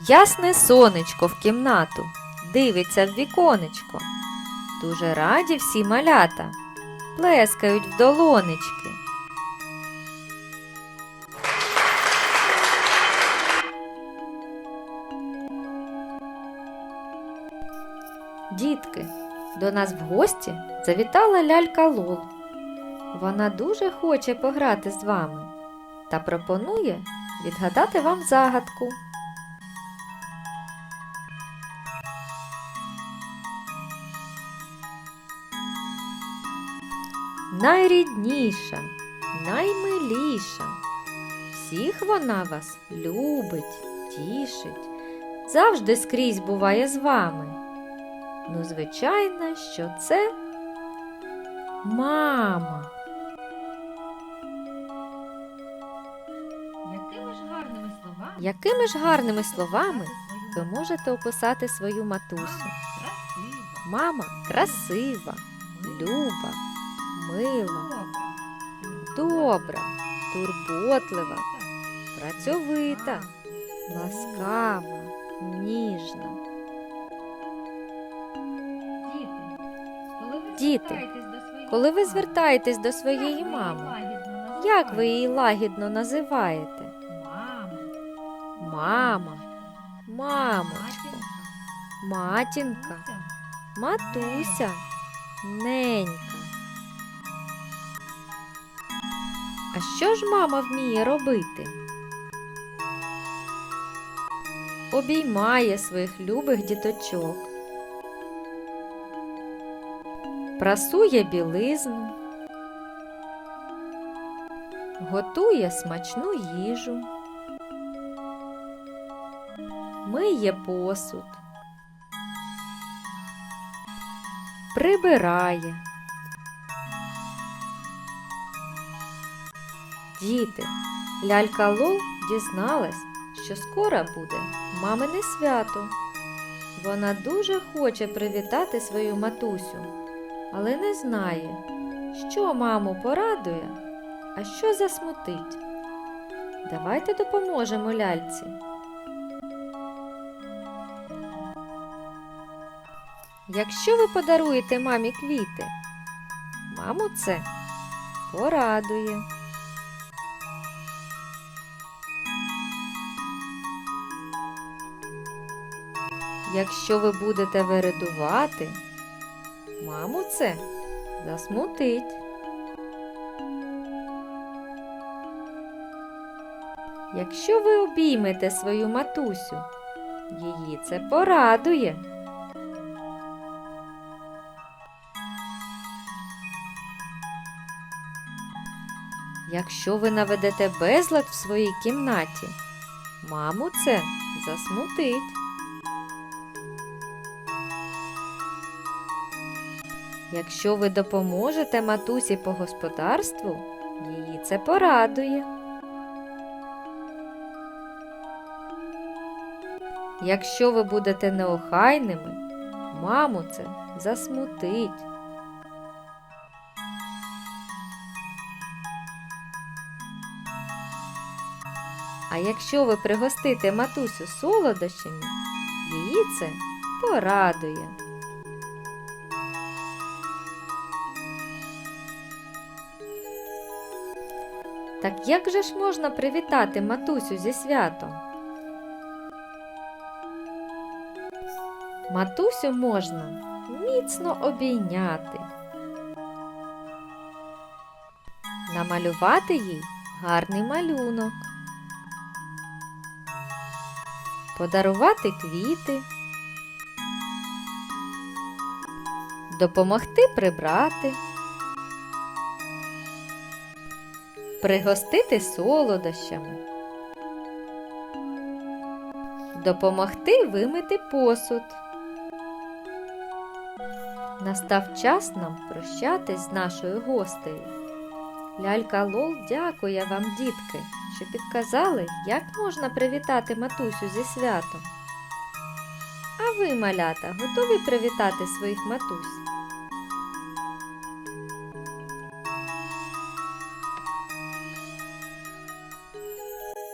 Ясне сонечко в кімнату, дивиться в віконечко. Дуже раді всі малята, плескають в долонечки. Дітки, до нас в гості завітала лялька Лол. Вона дуже хоче пограти з вами та пропонує відгадати вам загадку. Найрідніша, наймиліша. Всіх вона вас любить, тішить, завжди скрізь буває з вами. Ну, звичайно, що це мама. Якими ж гарними словами Якими ж гарними словами ви можете описати свою матусю? Мама красива, люба, мила, добра, турботлива, працьовита, ласкава, ніжна. Діти, коли ви звертаєтесь до своєї мами, як ви її лагідно називаєте? Мама, мамочко, матінка, матуся, ненька. А що ж мама вміє робити? Обіймає своїх любих діточок, прасує білизну, готує смачну їжу, миє посуд, прибирає. Діти, лялька Лол дізналась, що скоро буде мамине свято. Вона дуже хоче привітати свою матусю, але не знає, що маму порадує, а що засмутить. Давайте допоможемо ляльці. Якщо ви подаруєте мамі квіти, маму це порадує. Якщо ви будете вередувати, маму це засмутить. Якщо ви обіймете свою матусю, її це порадує. Якщо ви наведете безлад в своїй кімнаті, маму це засмутить. Якщо ви допоможете матусі по господарству, її це порадує. Якщо ви будете неохайними, маму це засмутить. А якщо ви пригостите матусю солодощами, її це порадує. Так як же ж можна привітати матусю зі святом? Матусю можна міцно обійняти, намалювати їй гарний малюнок, подарувати квіти, допомогти прибрати. Пригостити солодощами, допомогти вимити посуд. Настав час нам прощатись з нашою гостею. Лялька Лол дякує вам, дітки, що підказали, як можна привітати матусю зі святом. А ви, малята, готові привітати своїх матусь?